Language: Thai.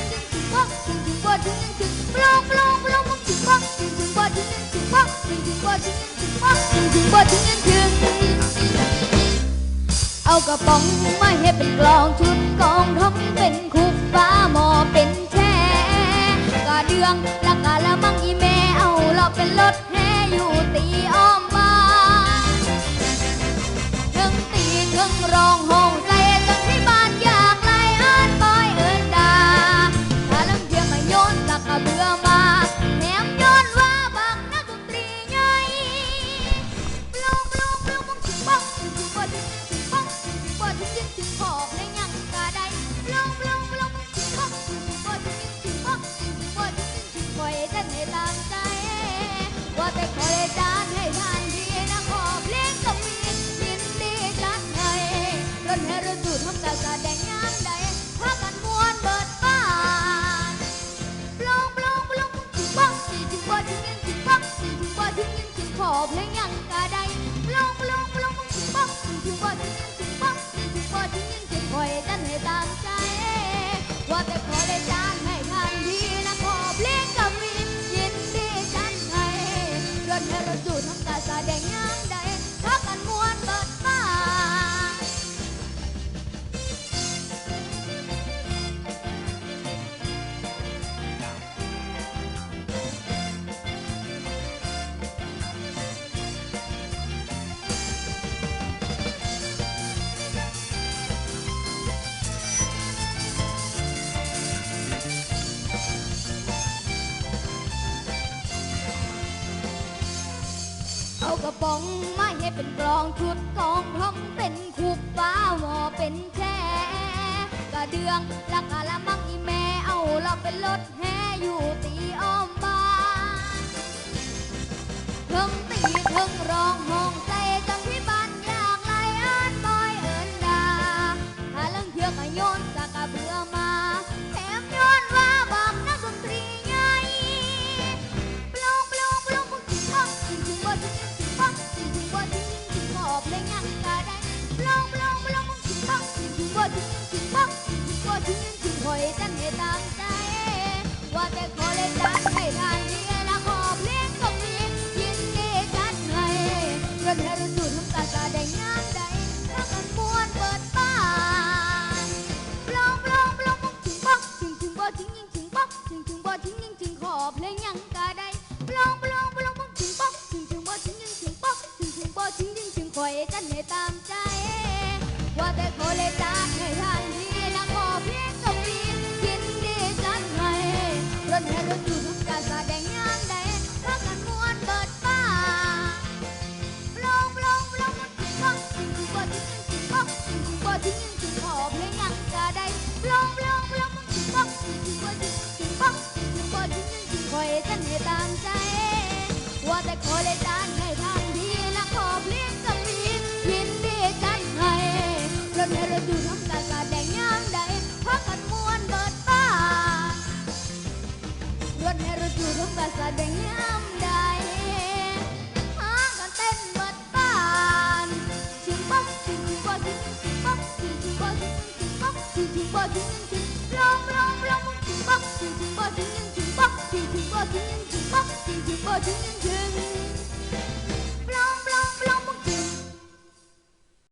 ถึงยังถึงปลงปลงปลงมึงถึงบ่ถึงถึงบ่ถึงยังถึงบ่ถึงถึงบ่ถึงยังถึงบ่ถึงถึงบ่ถึงยังถึงเอากระป๋องมาให้เป็นกลองชุดกองทำเป็นคุกฟ้าหมอเป็นแช่กะเดืองละกะละมังอีแม่เอาเราเป็นรถแห่อยู่ตีอ้อม เอากระป๋องมาให้เป็นกลองชุดกองพร้อมเป็นคูบฟ้าหมอเป็นแช่กระเดืองละกะละมังอีแม่เอาเราเป็นรถแห่อยู่ตีอ้อมบ้านเทิงตีเทิงร้องห้องใจจนที่บ้านอยากไล่อ่านบอยเอินดาถ้าเรื่องเทือกก็โยนสากะเบื่อมา เพลงยังกะได้ปลงปลงปลงมึงถึงบ้องถึงถึงบ่ถึงถึงบ้องถึงถึงบ่ถึงยังถึงคอยจันให้ตามใจ ว่าแต่ขอเลยจัดให้ทานนี้ละขอเพลงก็มียินดีจัดให้รถให้รถดูดน้ำตาตาได้งามใดถ้ากันม่วนเปิดบ้านปลงปลงปลงมึงถึงบ้องถึงถึงบ่ถึงยังถึงบ้องถึงถึงบ่ถึงยังถึงขอเพลงยัง อยกันให้ตามใจ ว่าแต่ขอเลยจัดให้ทานทีนะขอเพลงก็มียินดีจัดให้รถแห่รถอยู่ทุกการแสดงงานใดถ้ากันม่วนเบิดบ้าปลงปลงปลงมันถึงบ้องถึงถึงบ่ถึงยังถึงบ้องถึงถึงบ่ถึงยังถึงขอเพลงยังกะได้ปลงปลงปลงมันถึงบ้องถึงถึงบ่ถึงยังถึงบ้องถึงถึงบ่ถึงยังถึงคอยจันให้ตามใจ ว่าแต่ขอเลยจา รถให้รถอยู่ทำการแสดงยามใดหากันเต้นเบิดบ้านถึงบ๊อกถึงถึงบ่ถึงถึงบ๊อกถึงถึงบ่ถึ